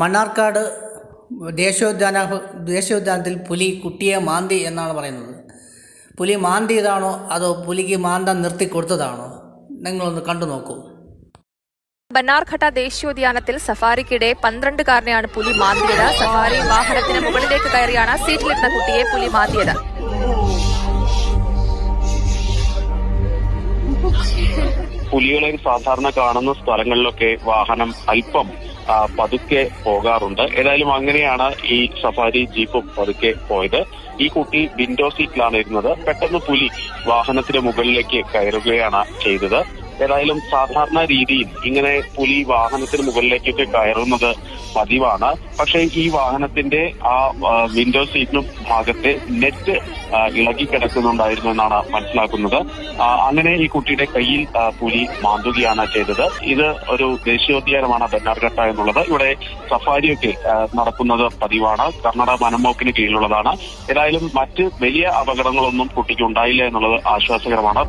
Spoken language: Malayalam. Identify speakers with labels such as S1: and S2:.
S1: മണ്ണാർക്കാട് ദേശീയോദ്യാന ദേശീയോദ്യാനത്തിൽ പുലി കുട്ടിയെ മാന്തി എന്നാണ് പറയുന്നത്. പുലി മാന്തിയതാണോ അതോ പുലിക്ക് മാന്തം നിർത്തി കൊടുത്തതാണോ? നിങ്ങളൊന്ന് കണ്ടു നോക്കൂ.
S2: ബന്നാർഘട്ട ദേശീയോദ്യാനത്തിൽ സഫാരിക്കിടെ പന്ത്രണ്ടുകാരനെയാണ് പുലി മാന്തിയത്. സഫാരി വാഹനത്തിന് മുകളിലേക്ക് കയറിയാണ് സീറ്റിലിരുന്ന കുട്ടിയെ പുലി മാന്തിയത്.
S3: പുലികളെ സാധാരണ കാണുന്ന സ്ഥലങ്ങളിലൊക്കെ വാഹനം അല്പം പതുക്കെ പോകാറുണ്ട്. ഏതായാലും അങ്ങനെയാണ് ഈ സഫാരി ജീപ്പും പതുക്കെ പോയത്. ഈ കുട്ടി വിൻഡോ സീറ്റിലാണ് ഇരുന്നത് പെട്ടെന്ന് പുലി വാഹനത്തിന് മുകളിലേക്ക് കയറുകയാണ് ചെയ്തത്. ഏതായാലും സാധാരണ രീതിയിൽ ഇങ്ങനെ പുലി വാഹനത്തിന് മുകളിലേക്കൊക്കെ കയറുന്നത് പതിവാണ്. പക്ഷേ ഈ വാഹനത്തിന്റെ ആ വിൻഡോ സീറ്റിനും ഭാഗത്തെ നെറ്റ് ഇളകി കിടക്കുന്നുണ്ടായിരുന്നു എന്നാണ് മനസ്സിലാക്കുന്നത്. അങ്ങനെ ഈ കുട്ടിയുടെ കയ്യിൽ പുലി മാന്തുകയാണ് ചെയ്തത്. ഇത് ഒരു ദേശീയോദ്യാനമാണ് ബന്നാർഘട്ട എന്നുള്ളത്. ഇവിടെ സഫാരിയൊക്കെ നടക്കുന്നത് പതിവാണ്. കർണാടക വനംവകുപ്പിന് കീഴിലുള്ളതാണ്. ഏതായാലും മറ്റ് വലിയ അപകടങ്ങളൊന്നും കുട്ടിക്ക് ഉണ്ടായില്ല എന്നുള്ളത് ആശ്വാസകരമാണ്.